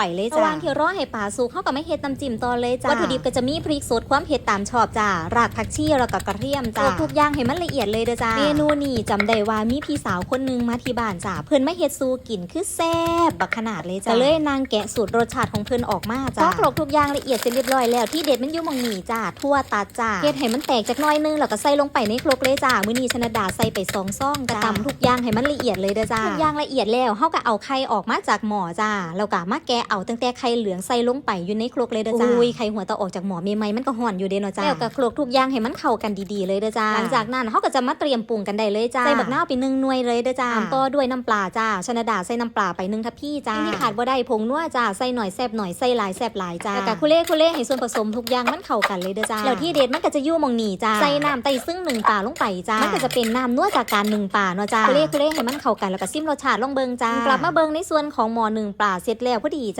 ไปเลยจ้าระหว่างที่รอให้ปลาสุกเขาก็ไม่เฮ็ดน้ำจิ้มต่อเลยจ้าวัตถุดิบก็จะมีพริกสดความเผ็ดตามชอบจ้ารากผักชีแล้วก็กระเทียมจ้าทุกอย่างให้มันละเอียดเลยเด้อจ้าเมนูนี้จำได้ว่ามีพี่สาวคนหนึงมาที่บ้านจ้าเพิ่นไม่เฮ็ดซูกินคือแซ่บบักขนาดเลยจ้าก็เลยนางแกะสูตรรสชาติของเพิ่นออกมาจ้าพอครบทุกอย่างละเอียดเสร็จเรียบร้อยแล้วที่เด็ดมันอยู่หมองนี้จ้าทั่วตัดจ้าเฮ็ดให้มันแตกจากหน้อยนึงแล้วก็ใส่ลงไปในครกเลยจ้ามื้อนี้ชนะดาใส่ไปสองซ่องกระตำทุกอย่างให้มันละเอียดเลยเด้อจ้าทุกอย่างละเอียดแล้วเฮาก็เอาไข่ออกมาจากหม้อจ้าแล้วก็มาแกะเอาตั้งแต่ไข่เหลืองใส่ลงไปอยู่ในครกเลยเด้อจ้าอุ้ยไข่หัวตะออกจากหม้อใหม่ๆมันก็ห่อนอยู่เด้เนาะจ้าแล้วก็ครกทุกอย่างให้มันเข้ากันดีๆเลยเด้อจ้าหลังจากนั้นเฮาก็จะมาเตรียมปรุงกันได้เลยจ้าใส่บักนาวไปหนึ่งหน่วยเลยเด้อจ้าตามต่อด้วยน้ำปลาจ้าชนะดาใส่น้ำปลาไปหนึ่งทัพพี่จ้าที่ขาดบ่ได้ผงนัวจ้าใส่หน่อยแซ่บหน่อยใส่หลายแซ่บหลายจ้าแล้วก็คุเล่คุเล่ให้ส่วนผสมทุกอย่างมันเข้ากันเลยเด้อจ้าแล้วที่เด็ดมันก็จะอยู่หมองนี้จ้าใส่น้ำไต่ซึ่งหนึ่งปลาลงไปจ้ามันก็จะเป็นน้ำนัวจากการหนึ่งปลาเนาะจ้าคุเล่คุเล่ให้มันเข้ากันแล้วก็ซิมรสชาติลองเบิงจ้ากลับมาเบิงในส่วนของหม้อหนึ่งปลาเสร็จแล้วพอดีจ้า